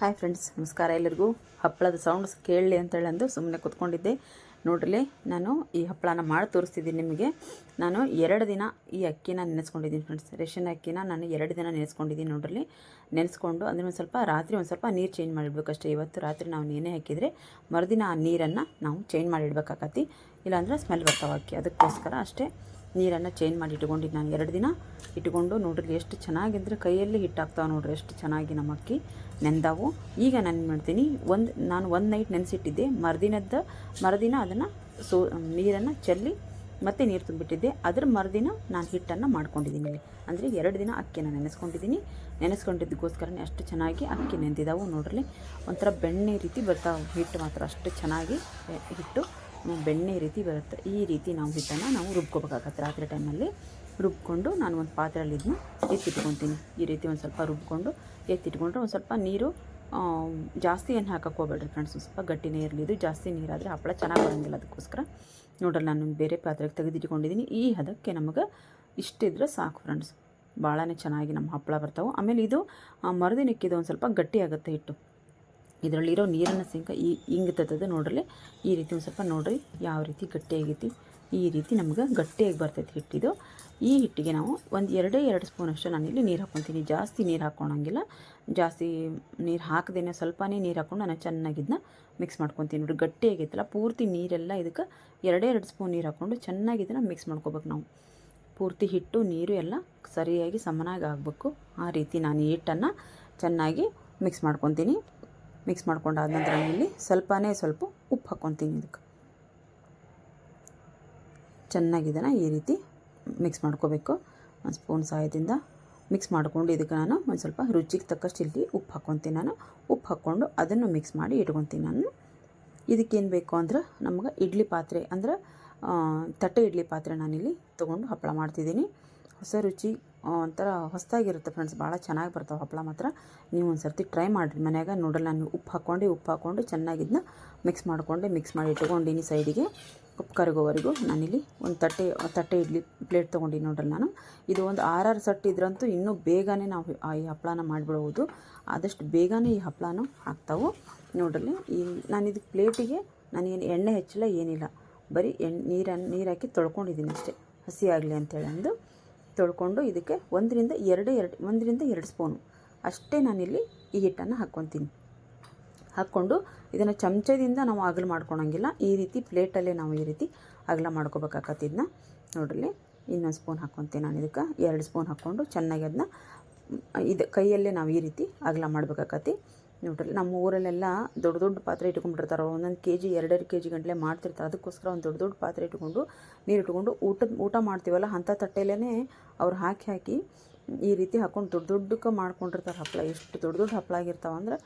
Hi friends ನಮಸ್ಕಾರ ಎಲ್ಲರಿಗೂ. ಹಪ್ಪಳದ sounds ಕೇಳಲಿ ಅಂತೇಳಿ ಅಂದು ಸುಮ್ಮನೆ ಕೂತ್ಕೊಂಡಿದ್ದೆ. ನೋಡ್ರಿ ನಾನು ಈ ಹಪ್ಪಳನ ಮಾಡಿ ತೋರಿಸ್ತಿದ್ದೀನಿ ನಿಮಗೆ. ನಾನು ಎರಡು ದಿನ ಈ ಅಕ್ಕಿನ ನೆನೆಸ್ಕೊಂಡಿದ್ದೀನಿ ಫ್ರೆಂಡ್ಸ್ ರೇಷನ್ ಅಕ್ಕಿನ ನಾನು ಎರಡು ದಿನ ನೆನೆಸ್ಕೊಂಡಿದ್ದೀನಿ ನೋಡ್ರಿ ನೆನೆಸ್ಕೊಂಡು ಅಂದರೆ ಒಂದು ಸ್ವಲ್ಪ ರಾತ್ರಿ ಒಂದು ಸ್ವಲ್ಪ ನೀರು ಚೇಂಜ್ ಮಾಡಿಡ್ಬೇಕಷ್ಟೇ. ಇವತ್ತು ರಾತ್ರಿ ನಾವು ನೆನೆ ಹಾಕಿದರೆ ಮರುದಿನ ಆ ನೀರನ್ನು ನಾವು ಚೇಂಜ್ ಮಾಡಿಡ್ಬೇಕಾಗತ್ತಿ ಇಲ್ಲಾಂದ್ರೆ ಸ್ಮೆಲ್ ಬರ್ತಾವೆ ಅಕ್ಕಿ. ಅದಕ್ಕೋಸ್ಕರ ಅಷ್ಟೇ. ನೀರನ್ನು ಚೇಂಜ್ ಮಾಡಿ ಇಟ್ಕೊಂಡಿದ್ದು ನಾನು ಎರಡು ದಿನ. ಇಟ್ಕೊಂಡು ನೋಡ್ರಿ ಎಷ್ಟು ಚೆನ್ನಾಗಿದ್ರೆ ಕೈಯಲ್ಲಿ ಹಿಟ್ಟಾಗ್ತಾವೆ ನೋಡ್ರಿ, ಎಷ್ಟು ಚೆನ್ನಾಗಿ ನಮ್ಮ ಅಕ್ಕಿ ನೆಂದಾವು. ಈಗ ನಾನು ಮಾಡ್ತೀನಿ, ಒಂದು ನಾನು ಒಂದು ನೈಟ್ ನೆನೆಸಿಟ್ಟಿದ್ದೆ ಮರುದಿನದ ಮರುದಿನ ಅದನ್ನು ಸೋ, ನೀರನ್ನು ಚೆಲ್ಲಿ ಮತ್ತೆ ನೀರು ತುಂಬಿಟ್ಟಿದ್ದೆ ಅದ್ರ ಮರುದಿನ ನಾನು ಹಿಟ್ಟನ್ನು ಮಾಡ್ಕೊಂಡಿದ್ದೀನಿ. ಅಂದರೆ ಎರಡು ದಿನ ಅಕ್ಕಿನ ನೆನೆಸ್ಕೊಂಡಿದ್ದೀನಿ. ನೆನೆಸ್ಕೊಂಡಿದ್ದಕ್ಕೋಸ್ಕರನೇ ಅಷ್ಟು ಚೆನ್ನಾಗಿ ಅಕ್ಕಿ ನೆಂದಿದ್ದಾವೆ ನೋಡ್ರಿ. ಒಂಥರ ಬೆಣ್ಣೆ ರೀತಿ ಬರ್ತಾವೆ, ಹಿಟ್ಟು ಮಾತ್ರ ಅಷ್ಟು ಚೆನ್ನಾಗಿ ಹಿಟ್ಟು. ಬೆಣ್ಣೆ ರೀತಿ ಬರುತ್ತೆ. ಈ ರೀತಿ ನಾವು ಹಿಟ್ಟನ್ನು ನಾವು ರುಬ್ಕೋಬೇಕಾಗತ್ತೆ. ರಾತ್ರಿ ಟೈಮಲ್ಲಿ ರುಬ್ಕೊಂಡು ನಾನು ಒಂದು ಪಾತ್ರೆಯಲ್ಲಿ ಇದನ್ನ ಎತ್ತಿಟ್ಕೊತೀನಿ. ಈ ರೀತಿ ಒಂದು ಸ್ವಲ್ಪ ರುಬ್ಕೊಂಡು ಎತ್ತಿಟ್ಕೊಂಡ್ರೆ ಒಂದು ಸ್ವಲ್ಪ ನೀರು ಜಾಸ್ತಿ ಏನು ಹಾಕಕ್ಕೆ ಹೋಗ್ಬೇಡ್ರಿ ಫ್ರೆಂಡ್ಸ್ ಸ್ವಲ್ಪ ಗಟ್ಟಿನೇ ಇರಲಿ. ಇದು ಜಾಸ್ತಿ ನೀರಾದರೆ ಹಪ್ಪಳ ಚೆನ್ನಾಗಿ ಬರೋಂಗಿಲ್ಲ ಅದಕ್ಕೋಸ್ಕರ. ನೋಡ್ರಿ, ನಾನು ಬೇರೆ ಪಾತ್ರೆಗೆ ತೆಗೆದಿಟ್ಕೊಂಡಿದ್ದೀನಿ ಈ ಹದಕ್ಕೆ ನಮಗೆ ಇಷ್ಟಿದ್ರೆ ಸಾಕು ಫ್ರೆಂಡ್ಸ್ ಭಾಳನೇ ಚೆನ್ನಾಗಿ ನಮ್ಮ ಹಪ್ಪಳ ಬರ್ತಾವೆ. ಆಮೇಲೆ ಇದು ಮರುದಿನಕ್ಕಿದು ಒಂದು ಸ್ವಲ್ಪ ಗಟ್ಟಿ ಆಗುತ್ತೆ ಹಿಟ್ಟು. ಇದರಲ್ಲಿರೋ ನೀರನ್ನು ಸಿಂಕ ಈ ಹಿಂಗೆ ತತ್ತದ ನೋಡ್ರಿ ಈ ರೀತಿ ಒಂದು ಸ್ವಲ್ಪ ನೋಡ್ರಿ ಯಾವ ರೀತಿ ಗಟ್ಟಿಯಾಗೈತಿ. ಈ ರೀತಿ ನಮ್ಗೆ ಗಟ್ಟಿಯಾಗಿ ಬರ್ತೈತಿ ಹಿಟ್ಟಿದು. ಈ ಹಿಟ್ಟಿಗೆ ನಾವು ಒಂದು ಎರಡೇ ಎರಡು ಅಷ್ಟು ಇಲ್ಲಿ ನೀರು ಹಾಕ್ಕೊತೀನಿ ಜಾಸ್ತಿ ನೀರು ಹಾಕ್ಕೊಳಂಗಿಲ್ಲ ಜಾಸ್ತಿ ನೀರು ಹಾಕದೇನೆ ಸ್ವಲ್ಪನೇ ನೀರು ಹಾಕ್ಕೊಂಡು ನಾನು ಚೆನ್ನಾಗಿ ಇದನ್ನ ಮಿಕ್ಸ್ ಮಾಡ್ಕೊತೀನಿ ಗಟ್ಟಿ ಗಟ್ಟಿಯಾಗೈತಲ್ಲ, ಪೂರ್ತಿ ನೀರೆಲ್ಲ ಇದಕ್ಕೆ ಎರಡೇ ಎರಡು ಸ್ಪೂನ್ ನೀರು ಹಾಕ್ಕೊಂಡು ಚೆನ್ನಾಗಿ ಇದನ್ನು ಮಿಕ್ಸ್ ಮಾಡ್ಕೋಬೇಕು ನಾವು. ಪೂರ್ತಿ ಹಿಟ್ಟು, ನೀರು ಎಲ್ಲ ಸರಿಯಾಗಿ ಸಮನಾಗಿ ಆಗಬೇಕು. ಆ ರೀತಿ ನಾನು ಹಿಟ್ಟನ್ನು ಚೆನ್ನಾಗಿ ಮಿಕ್ಸ್ ಮಾಡ್ಕೊತೀನಿ. ಮಿಕ್ಸ್ ಮಾಡ್ಕೊಂಡಾದ ನಂತರ ನಾನು ಇಲ್ಲಿ ಸ್ವಲ್ಪನೇ ಸ್ವಲ್ಪ ಉಪ್ಪು ಹಾಕ್ಕೊತೀನಿ ಇದಕ್ಕೆ. ಚೆನ್ನಾಗಿ ಈ ರೀತಿ ಮಿಕ್ಸ್ ಮಾಡ್ಕೋಬೇಕು. ಒಂದು ಸ್ಪೂನ್ ಸಹಾಯದಿಂದ ಮಿಕ್ಸ್ ಮಾಡಿಕೊಂಡು ಇದಕ್ಕೆ ನಾನು ಒಂದು ಸ್ವಲ್ಪ ರುಚಿಗೆ ತಕ್ಕಷ್ಟು ಇಲ್ಲಿ ಉಪ್ಪು ಹಾಕ್ಕೊತೀನಿ ನಾನು. ಉಪ್ಪು ಹಾಕ್ಕೊಂಡು ಅದನ್ನು ಮಿಕ್ಸ್ ಮಾಡಿ ಇಟ್ಕೊತೀನಿ ನಾನು. ಇದಕ್ಕೇನು ಬೇಕು ಅಂದ್ರೆ ನಮ್ಗೆ ಇಡ್ಲಿ ಪಾತ್ರೆ ಅಂದ್ರೆ ತಟ್ಟೆ ಇಡ್ಲಿ ಪಾತ್ರೆ ನಾನಿಲ್ಲಿ ತೊಗೊಂಡು ಹಪ್ಪಳ ಮಾಡ್ತಿದ್ದೀನಿ. ಹೊಸ ರುಚಿ ಒಂಥರ ಹೊಸದಾಗಿರುತ್ತೆ ಫ್ರೆಂಡ್ಸ್ ಭಾಳ ಚೆನ್ನಾಗಿ ಬರ್ತಾವೆ ಹಪ್ಪಳ ಮಾತ್ರ. ನೀವು ಒಂದು ಸರ್ತಿ ಟ್ರೈ ಮಾಡಿರಿ. ಮನ್ಯಾಗ ನೋಡಲ್ಲ ನಾನು ಉಪ್ಪು ಹಾಕ್ಕೊಂಡು ಉಪ್ಪು ಹಾಕ್ಕೊಂಡು ಚೆನ್ನಾಗಿದ್ನ ಮಿಕ್ಸ್ ಮಾಡಿಕೊಂಡು ಮಿಕ್ಸ್ ಮಾಡಿ ಇಟ್ಕೊಂಡಿನಿ ಸೈಡಿಗೆ ಉಪ್ಪು ಕರಗೋವರೆಗೂ ನಾನಿಲ್ಲಿ ಒಂದು ತಟ್ಟೆ ತಟ್ಟೆ ಇಡ್ಲಿ ಪ್ಲೇಟ್ ತೊಗೊಂಡಿನಿ ನೋಡ್ರಿ ನಾನು. ಇದು ಒಂದು ಆರಾರು ಸಟ್ಟು ಇದ್ರಂತೂ ಇನ್ನೂ ಬೇಗನೆ ನಾವು ಈ ಹಪ್ಪಳನ ಮಾಡಿಬಿಡ್ಬೋದು. ಆದಷ್ಟು ಬೇಗನೆ ಈ ಹಪ್ಪಳನೂ ಹಾಕ್ತಾವೆ ನೋಡ್ರಲ್ಲಿ ಈ ನಾನು ಇದಕ್ಕೆ ಪ್ಲೇಟಿಗೆ ನಾನೇನು ಎಣ್ಣೆ ಹೆಚ್ಚಿಲ್ಲ, ಏನಿಲ್ಲ. ಬರೀ ಎಣ್ಣೆ ನೀರನ್ನು ನೀರು ಹಾಕಿ ತೊಳ್ಕೊಂಡಿದ್ದೀನಿ ಅಷ್ಟೇ. ಹಸಿ ಆಗಲಿ ಅಂತೇಳಿ ಅಂದು. ತೊಳ್ಕೊಂಡು ಇದಕ್ಕೆ ಒಂದರಿಂದ ಎರಡು ಎರಡು, ಒಂದರಿಂದ ಎರಡು ಸ್ಪೂನು. ಅಷ್ಟೇ ನಾನಿಲ್ಲಿ ಈ ಹಿಟ್ಟನ್ನು ಹಾಕ್ಕೊತೀನಿ. ಹಾಕ್ಕೊಂಡು ಇದನ್ನು ಚಮಚದಿಂದ ನಾವು ಅಗಲ ಮಾಡ್ಕೊಳಂಗಿಲ್ಲ. ಈ ರೀತಿ ಪ್ಲೇಟಲ್ಲೇ ನಾವು ಈ ರೀತಿ ಅಗಲ ಮಾಡ್ಕೋಬೇಕಾಗತ್ತಿದ್ನ ನೋಡ್ರಿ ಇನ್ನೊಂದು ಸ್ಪೂನ್ ಹಾಕ್ಕೊತೀನಿ ನಾನು ಇದಕ್ಕೆ. ಎರಡು ಸ್ಪೂನ್ ಹಾಕ್ಕೊಂಡು ಚೆನ್ನಾಗಿ ಅದನ್ನ, ಇದು ಕೈಯಲ್ಲೇ ನಾವು ಈ ರೀತಿ ಅಗಲ ಮಾಡ್ಬೇಕಾಗತ್ತೆ ನೋಡ್ರಿ, ನಮ್ಮ ಊರಲ್ಲೆಲ್ಲ ದೊಡ್ಡ ದೊಡ್ಡ ಪಾತ್ರೆ ಇಟ್ಕೊಂಡ್ಬಿಟ್ಟಿರ್ತಾರೆ, ಒಂದೊಂದು ಕೆ ಜಿ ಎರಡೆರಡು ಕೆ ಜಿ ಗಂಟಲೆ ಮಾಡ್ತಿರ್ತಾರೆ. ಅದಕ್ಕೋಸ್ಕರ ಒಂದು ದೊಡ್ಡ ದೊಡ್ಡ ಪಾತ್ರೆ ಇಟ್ಕೊಂಡು ನೀರು ಇಟ್ಕೊಂಡು ಊಟದ, ಊಟ ಮಾಡ್ತೀವಲ್ಲ, ಅಂಥ ತಟ್ಟೆಲೇ ಅವ್ರು ಹಾಕಿ ಹಾಕಿ ಈ ರೀತಿ ಹಾಕ್ಕೊಂಡು ದೊಡ್ಡ ದೊಡ್ಡಕ್ಕೆ ಮಾಡ್ಕೊಂಡಿರ್ತಾರೆ ಹಪ್ಪಳ ಎಷ್ಟು ದೊಡ್ಡ ದೊಡ್ಡ ಹಪ್ಪಳ ಆಗಿರ್ತಾವೆ ಅಂದ್ರೆ,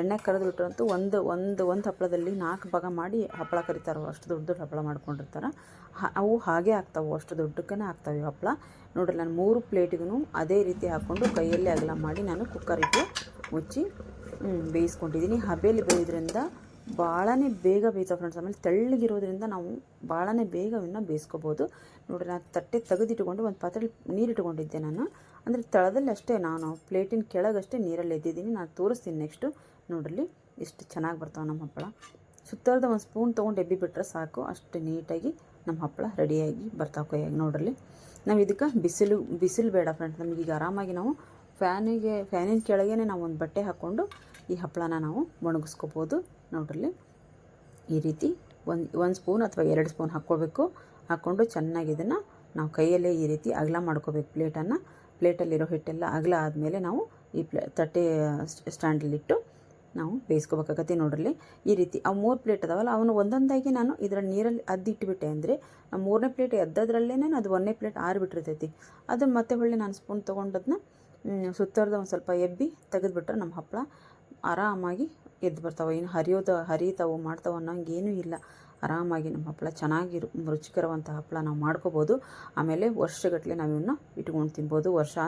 ಎಣ್ಣೆ ಕರೆದು ಬಿಟ್ರಂತೂ ಒಂದು ಒಂದು ಒಂದು ಹಪ್ಪಳದಲ್ಲಿ ನಾಲ್ಕು ಭಾಗ ಮಾಡಿ ಹಪ್ಪಳ ಕರಿತಾರೆ ಅಷ್ಟು ದೊಡ್ಡ ದೊಡ್ಡ ಹಪ್ಪಳ ಮಾಡ್ಕೊಂಡಿರ್ತಾರೆ. ಅವು ಹಾಗೆ ಆಗ್ತಾವೆ, ಅಷ್ಟು ದೊಡ್ಡಕ್ಕೇ ಆಗ್ತಾವೆ ಹಪ್ಪಳ ನೋಡ್ರಿ, ನಾನು ಮೂರು ಪ್ಲೇಟಿಗೂ ಅದೇ ರೀತಿ ಹಾಕ್ಕೊಂಡು ಕೈಯಲ್ಲಿ ಅಗಲ ಮಾಡಿ ನಾನು ಕುಕ್ಕರ್ ಇಟ್ಟು ಮುಚ್ಚಿ ಬೇಯಿಸ್ಕೊಂಡಿದ್ದೀನಿ ಹಬೆಯಲ್ಲಿ ಬೇಯೋದ್ರಿಂದ ಭಾಳನೇ ಬೇಗ ಬೇಯ್ತಾವೆ ಫ್ರೆಂಡ್ಸ್ ಆಮೇಲೆ ತೆಳ್ಳಗಿರೋದ್ರಿಂದ ನಾವು ಭಾಳನೇ ಬೇಗ ಇನ್ನು ಬೇಯಿಸ್ಕೋಬೋದು. ನೋಡಿರಿ, ನಾನು ತಟ್ಟೆ ತೆಗೆದಿಟ್ಕೊಂಡು ಒಂದು ಪಾತ್ರೆಲಿ ನೀರಿಟ್ಕೊಂಡಿದ್ದೆ ನಾನು. ಅಂದರೆ ತಳದಲ್ಲಿ ಅಷ್ಟೇ ನಾನು, ಪ್ಲೇಟಿನ ಕೆಳಗಷ್ಟೇ ನೀರಲ್ಲಿ ಎದ್ದಿದ್ದೀನಿ. ನಾನು ತೋರಿಸ್ತೀನಿ ನೆಕ್ಸ್ಟು ನೋಡ್ರಿ, ಎಷ್ಟು ಚೆನ್ನಾಗಿ ಬರ್ತಾವೆ ನಮ್ಮ ಹಪ್ಪಳ. ಸುತ್ತರದ ಒಂದು ಸ್ಪೂನ್ ತೊಗೊಂಡು ಎಬ್ಬಿ ಬಿಟ್ಟರೆ ಸಾಕು. ಅಷ್ಟು ನೀಟಾಗಿ ನಮ್ಮ ಹಪ್ಪಳ ರೆಡಿಯಾಗಿ ಬರ್ತಾವೆ ಕೈಯಾಗಿ. ನೋಡ್ರಿ, ನಾವು ಇದಕ್ಕೆ ಬಿಸಿಲು ಬಿಸಿಲು ಬೇಡ ಫ್ರೆಂಡ್ಸ್ ನಮಗೀಗ ಆರಾಮಾಗಿ ನಾವು ಫ್ಯಾನಿಗೆ, ಫ್ಯಾನಿನ ಕೆಳಗೇ ನಾವು ಒಂದು ಬಟ್ಟೆ ಹಾಕ್ಕೊಂಡು ಈ ಹಪ್ಪಳನ ನಾವು ಒಣಗಿಸ್ಕೋಬೋದು. ನೋಡ್ರಲ್ಲಿ ಈ ರೀತಿ ಒಂದು ಒಂದು ಸ್ಪೂನ್ ಅಥವಾ ಎರಡು ಸ್ಪೂನ್ ಹಾಕ್ಕೋಬೇಕು ಹಾಕ್ಕೊಂಡು ಚೆನ್ನಾಗಿ ಇದನ್ನು ನಾವು ಕೈಯಲ್ಲೇ ಈ ರೀತಿ ಅಗಲ ಮಾಡ್ಕೋಬೇಕು ಪ್ಲೇಟನ್ನು. ಪ್ಲೇಟಲ್ಲಿರೋ ಹಿಟ್ಟೆಲ್ಲ ಅಗಲ ಆದಮೇಲೆ ನಾವು ಈ ಪ್ಲೇ ತಟ್ಟೆ ಸ್ಟ್ಯಾಂಡಲ್ಲಿಟ್ಟು ನಾವು ಬೇಯಿಸ್ಕೋಬೇಕಾಗತ್ತೆ ನೋಡ್ರಲ್ಲಿ. ಈ ರೀತಿ ಆ ಮೂರು ಪ್ಲೇಟ್ ಅದಾವಲ್ಲ, ಅವನು ಒಂದೊಂದಾಗಿ ನಾನು ಇದರ ನೀರಲ್ಲಿ ಅದ್ದಿಟ್ಬಿಟ್ಟೆ ಅಂದರೆ ಮೂರನೇ ಪ್ಲೇಟ್ ಎದ್ದದ್ರಲ್ಲೇ ಅದು ಒಂದನೇ ಪ್ಲೇಟ್ ಆರಿಬಿಟ್ಟಿರ್ತೈತಿ. ಅದನ್ನು ಮತ್ತೆ ಹೊಳ್ಳಿ ನಾನು ಸ್ಪೂನ್ ತೊಗೊಂಡದನ್ನ ಸುತ್ತರ್ದ ಒಂದು ಸ್ವಲ್ಪ ಎಬ್ಬಿ ತೆಗೆದುಬಿಟ್ರೆ ನಮ್ಮ ಹಪ್ಪಳ ಆರಾಮಾಗಿ ಎದ್ದು ಬರ್ತಾವೆ. ಏನು ಹರಿಯೋದು, ಹರಿತಾವೆ, ಮಾಡ್ತಾವೆ ಅನ್ನೋಂಗೆ ಏನೂ ಇಲ್ಲ. ಆರಾಮಾಗಿ ನಮ್ಮ ಹಪ್ಪಳ ಚೆನ್ನಾಗಿ ರು- ರುಚಿಕರವಂಥ ಹಪ್ಪಳ ನಾವು ಮಾಡ್ಕೋಬೋದು. ಆಮೇಲೆ ವರ್ಷಗಟ್ಟಲೆ ನಾವು ಇವನ್ನ ಇಟ್ಕೊಂಡು ತಿನ್ಬೋದು ವರ್ಷ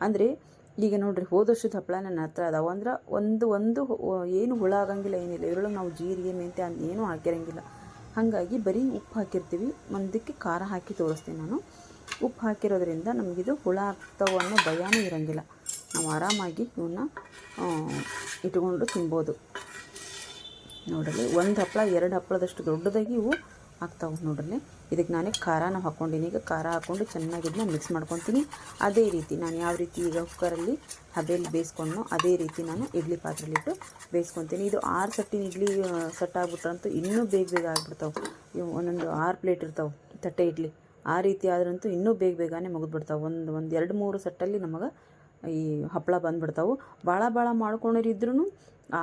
ಅಂದರೆ ಈಗ ನೋಡಿರಿ ಹೋದ ವರ್ಷದ ಹಪ್ಪಳ ನನ್ನ ಹತ್ರ ಅದಾವೆ. ಅಂದ್ರೆ ಒಂದು ಒಂದು ಏನು ಹುಳ ಆಗಂಗಿಲ್ಲ, ಏನಿಲ್ಲ. ಇದರೊಳಗೆ ನಾವು ಜೀರಿಗೆ, ಮೆಂತ್ಯ ಅಂತ ಏನೂ ಹಾಕಿರಂಗಿಲ್ಲ. ಹಾಗಾಗಿ ಬರೀ ಉಪ್ಪು ಹಾಕಿರ್ತೀವಿ. ಒಂದಕ್ಕೆ ಖಾರ ಹಾಕಿ ತೋರಿಸ್ತೀನಿ ನಾನು. ಉಪ್ಪು ಹಾಕಿರೋದ್ರಿಂದ ನಮಗಿದು ಹುಳ ಆಗ್ತಾವೆ ಅನ್ನೋ ಭಯನೂ ಇರೋಂಗಿಲ್ಲ. ನಾವು ಆರಾಮಾಗಿ ಇವನ್ನ ಇಟ್ಕೊಂಡು ತಿನ್ಬೋದು. ನೋಡಲಿ ಒಂದು ಹಪ್ಪಳ ಎರಡು ಹಪ್ಪಳದಷ್ಟು ದೊಡ್ಡದಾಗಿ ಇವು ಆಗ್ತಾವೆ ನೋಡ್ರಿ. ಇದಕ್ಕೆ ನಾನೇ ಖಾರನ ಹಾಕ್ಕೊಂಡಿನಿ ಈಗ ಖಾರ ಹಾಕ್ಕೊಂಡು ಚೆನ್ನಾಗಿ ಇದನ್ನ ಮಿಕ್ಸ್ ಮಾಡ್ಕೊತೀನಿ. ಅದೇ ರೀತಿ ನಾನು ಯಾವ ರೀತಿ ಈಗ ಕುಕ್ಕರಲ್ಲಿ ಹಬೆಯಲ್ಲಿ ಬೇಯಿಸ್ಕೊಂಡು ಅದೇ ರೀತಿ ನಾನು ಇಡ್ಲಿ ಪಾತ್ರೆಲಿಟ್ಟು ಬೇಯಿಸ್ಕೊತೀನಿ. ಇದು ಆರು ಸಟ್ಟಿನ ಇಡ್ಲಿ ಸೆಟ್ ಆಗ್ಬಿಟ್ರಂತೂ ಇನ್ನೂ ಬೇಗ ಬೇಗ ಆಗ್ಬಿಡ್ತಾವೆ. ಇವು ಒಂದೊಂದು ಆರು ಪ್ಲೇಟ್ ಇರ್ತಾವೆ ತಟ್ಟೆ ಇಡ್ಲಿ. ಆ ರೀತಿ ಆದ್ರಂತೂ ಇನ್ನೂ ಬೇಗ ಬೇಗನೆ ಮುಗಿದ್ಬಿಡ್ತಾವೆ. ಒಂದು ಒಂದು ಎರಡು, ಮೂರು ಸೆಟ್ಟಲ್ಲಿ ನಮಗೆ ಈ ಹಪ್ಪಳ ಬಂದುಬಿಡ್ತಾವೆ. ಭಾಳ ಭಾಳ ಮಾಡ್ಕೊಂಡಿರಿದ್ರೂ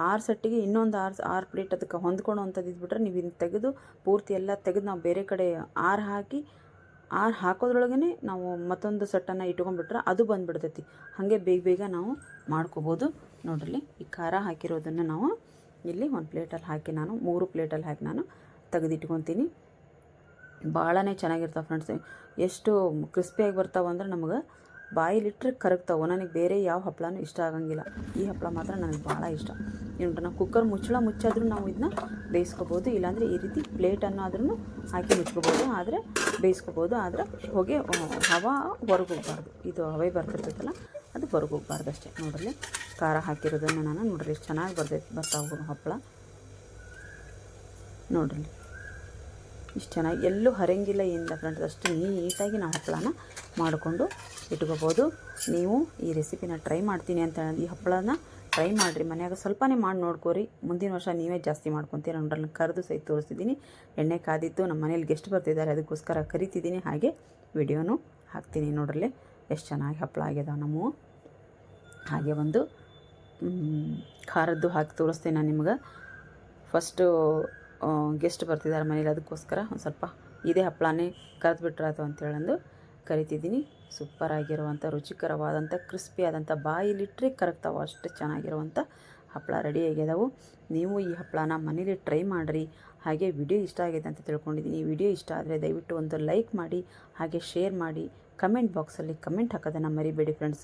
ಆರು ಸೆಟ್ಟಿಗೆ ಇನ್ನೊಂದು ಆರು ಆರು ಪ್ಲೇಟ್ ಅದಕ್ಕೆ ಹೊಂದ್ಕೊಳ್ಳೋ ಅಂಥದ್ದು ಇದ್ಬಿಟ್ರೆ ನೀವು ಇನ್ನು ತೆಗೆದು ಪೂರ್ತಿ ಎಲ್ಲ ತೆಗೆದು ನಾವು ಬೇರೆ ಕಡೆ ಆರು ಹಾಕಿ, ಆರು ಹಾಕೋದ್ರೊಳಗೇ ನಾವು ಮತ್ತೊಂದು ಸೆಟ್ಟನ್ನು ಇಟ್ಕೊಂಡ್ಬಿಟ್ರೆ ಅದು ಬಂದುಬಿಡ್ತೈತಿ. ಹಾಗೆ ಬೇಗ ಬೇಗ ನಾವು ಮಾಡ್ಕೋಬೋದು. ನೋಡ್ರಿ, ಈ ಖಾರ ಹಾಕಿರೋದನ್ನು ನಾವು ಇಲ್ಲಿ ಒಂದು ಪ್ಲೇಟಲ್ಲಿ ಹಾಕಿ ನಾನು, ಮೂರು ಪ್ಲೇಟಲ್ಲಿ ಹಾಕಿ ನಾನು ತೆಗೆದಿಟ್ಕೊತೀನಿ. ಭಾಳನೇ ಚೆನ್ನಾಗಿರ್ತವೆ ಫ್ರೆಂಡ್ಸ್ ಎಷ್ಟು ಕ್ರಿಸ್ಪಿಯಾಗಿ ಬರ್ತಾವೆ ಅಂದ್ರೆ ನಮಗೆ ಬಾಯಿಲಿಟ್ಟರೆ ಕರಗ್ತಾವೆ. ನನಗೆ ಬೇರೆ ಯಾವ ಹಪ್ಪಳನೂ ಇಷ್ಟ ಆಗಂಗಿಲ್ಲ. ಈ ಹಪ್ಪಳ ಮಾತ್ರ ನನಗೆ ಭಾಳ ಇಷ್ಟ. ಏನು ನಾವು ಕುಕ್ಕರ್ ಮುಚ್ಚಳ ಮುಚ್ಚಾದ್ರೂ ನಾವು ಇದನ್ನ ಬೇಯಿಸ್ಕೋಬೋದು. ಇಲ್ಲಾಂದರೆ ಈ ರೀತಿ ಪ್ಲೇಟನ್ನು ಆದ್ರೂ ಹಾಕಿ ಮುಚ್ಕೋಬೋದು. ಆದರೆ ಬೇಯಿಸ್ಕೋಬೋದು. ಆದರೆ ಹೊಗೆ ಹವೆ ಹವಾ ಹೊರಗೆ ಹೋಗ್ಬಾರ್ದು ಇದು ಹವೆ ಬರ್ತಿರ್ತೈತಲ್ಲ, ಅದು ಹೊರಗೆ ಹೋಗ್ಬಾರ್ದು ಅಷ್ಟೇ. ನೋಡ್ರಿ, ಖಾರ ಹಾಕಿರೋದನ್ನು ನಾನು ನೋಡ್ರಿ, ಎಷ್ಟು ಚೆನ್ನಾಗಿ ಬರ್ತೈತೆ ಬರ್ತಾವೆ ಹಪ್ಪಳ ನೋಡ್ರಿ. ಇಷ್ಟು ಚೆನ್ನಾಗಿ ಎಲ್ಲೂ ಹರಂಗಿಲ್ಲ ಏನಿಲ್ಲ ಫ್ರೆಂಡ್ಸ್ ಅಷ್ಟು ನೀಟಾಗಿ ನಾವು ಹಪ್ಪಳನ ಮಾಡಿಕೊಂಡು ಇಟ್ಕೋಬೋದು. ನೀವು ಈ ರೆಸಿಪಿನ ಟ್ರೈ ಮಾಡ್ತೀನಿ ಅಂತ ಈ ಹಪ್ಪಳನ ಟ್ರೈ ಮಾಡಿರಿ. ಮನೆಯಾಗ ಸ್ವಲ್ಪನೇ ಮಾಡಿ ನೋಡ್ಕೋರಿ. ಮುಂದಿನ ವರ್ಷ ನೀವೇ ಜಾಸ್ತಿ ಮಾಡ್ಕೊತೀರ. ನೋಡ್ರಲ್ಲಿ ಕರೆದು ಸಹಿತ ತೋರಿಸ್ತಿದ್ದೀನಿ. ಎಣ್ಣೆ ಕಾದಿತ್ತು, ನಮ್ಮ ಮನೇಲಿ ಗೆಸ್ಟ್ ಬರ್ತಿದ್ದಾರೆ, ಅದಕ್ಕೋಸ್ಕರ ಕರಿತಿದ್ದೀನಿ. ಹಾಗೆ ವಿಡಿಯೋನು ಹಾಕ್ತೀನಿ ನೋಡ್ರಲ್ಲಿ. ಎಷ್ಟು ಚೆನ್ನಾಗಿ ಹಪ್ಪಳ ಆಗ್ಯದ ನಮ್ಮವು ಹಾಗೆ ಒಂದು ಖಾರದ್ದು ಹಾಕಿ ತೋರಿಸ್ತೀನಿ ನಾನು ನಿಮ್ಗೆ. ಫಸ್ಟು ಗೆಸ್ಟ್ ಬರ್ತಿದ್ದಾರೆ ಮನೇಲಿ ಅದಕ್ಕೋಸ್ಕರ ಒಂದು ಸ್ವಲ್ಪ ಇದೇ ಹಪ್ಪಳನೇ ಅಂತ ಅಂತೇಳಂದು ಕರಿತಿದ್ದೀನಿ. ಸೂಪರ್ ಆಗಿರುವಂಥ ರುಚಿಕರವಾದಂಥ ಕ್ರಿಸ್ಪಿ ಆದಂಥ ಬಾಯಿಲಿಟ್ಟರೆ ಕರಗ್ತಾವೆ ಅಷ್ಟು ಚೆನ್ನಾಗಿರುವಂಥ ಹಪ್ಪಳ ರೆಡಿ ಆಗ್ಯದವು. ನೀವು ಈ ಹಪ್ಪಳನ ಮನೇಲಿ ಟ್ರೈ ಮಾಡಿರಿ. ಹಾಗೆ ವಿಡಿಯೋ ಇಷ್ಟ ಆಗಿದೆ ಅಂತ ತಿಳ್ಕೊಂಡಿದ್ದೀನಿ. ಈ ವಿಡಿಯೋ ಇಷ್ಟ ಆದರೆ ದಯವಿಟ್ಟು ಒಂದು ಲೈಕ್ ಮಾಡಿ, ಹಾಗೆ ಶೇರ್ ಮಾಡಿ. ಕಮೆಂಟ್ ಬಾಕ್ಸಲ್ಲಿ ಕಮೆಂಟ್ ಹಾಕೋದನ್ನು ಮರಿಬೇಡಿ ಫ್ರೆಂಡ್ಸ್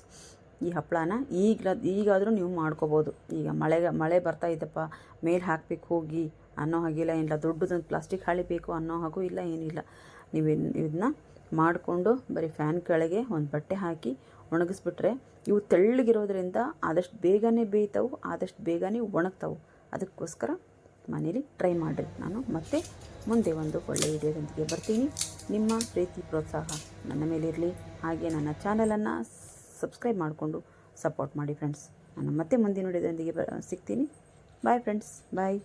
ಈ ಹಪ್ಪಳನ ಈಗ ಈಗಾದರೂ ನೀವು ಮಾಡ್ಕೋಬೋದು. ಈಗ ಮಳೆಗೆ, ಮಳೆ ಬರ್ತಾ ಇದ್ದಪ್ಪ ಮೇಲೆ ಹಾಕ್ಬೇಕು ಹೋಗಿ. ಅನ್ನೋ ಹಾಗಿಲ್ಲ ಏನಿಲ್ಲ ದೊಡ್ಡದೊಂದು ಪ್ಲಾಸ್ಟಿಕ್ ಹಾಳಿ ಬೇಕು ಅನ್ನೋ ಹಾಗೂ ಇಲ್ಲ ಏನಿಲ್ಲ ನೀವು ಇದನ್ನ ಮಾಡಿಕೊಂಡು ಬರೀ ಫ್ಯಾನ್ ಕೆಳಗೆ ಒಂದು ಬಟ್ಟೆ ಹಾಕಿ ಒಣಗಿಸ್ಬಿಟ್ರೆ ಇವು ತೆಳ್ಳಗಿರೋದ್ರಿಂದ ಆದಷ್ಟು ಬೇಗನೆ ಬೇಯ್ತಾವು, ಆದಷ್ಟು ಬೇಗನೆ ಒಣಗ್ತಾವು. ಅದಕ್ಕೋಸ್ಕರ ಮನೇಲಿ ಟ್ರೈ ಮಾಡಿರಿ. ನಾನು ಮತ್ತೆ ಮುಂದೆ ಒಂದು ಒಳ್ಳೆಯ ವಿಡಿಯೋದೊಂದಿಗೆ ಬರ್ತೀನಿ. ನಿಮ್ಮ ಪ್ರೀತಿ, ಪ್ರೋತ್ಸಾಹ ನನ್ನ ಮೇಲಿರಲಿ ಹಾಗೆ ನನ್ನ ಚಾನಲನ್ನು ಸಬ್ಸ್ಕ್ರೈಬ್ ಮಾಡಿಕೊಂಡು ಸಪೋರ್ಟ್ ಮಾಡಿ ಫ್ರೆಂಡ್ಸ್. ನಾನು ಮತ್ತೆ ಮುಂದಿನ ವಿಡಿಯೋದೊಂದಿಗೆ ಬ, ಸಿಗ್ತೀನಿ. Bye friends bye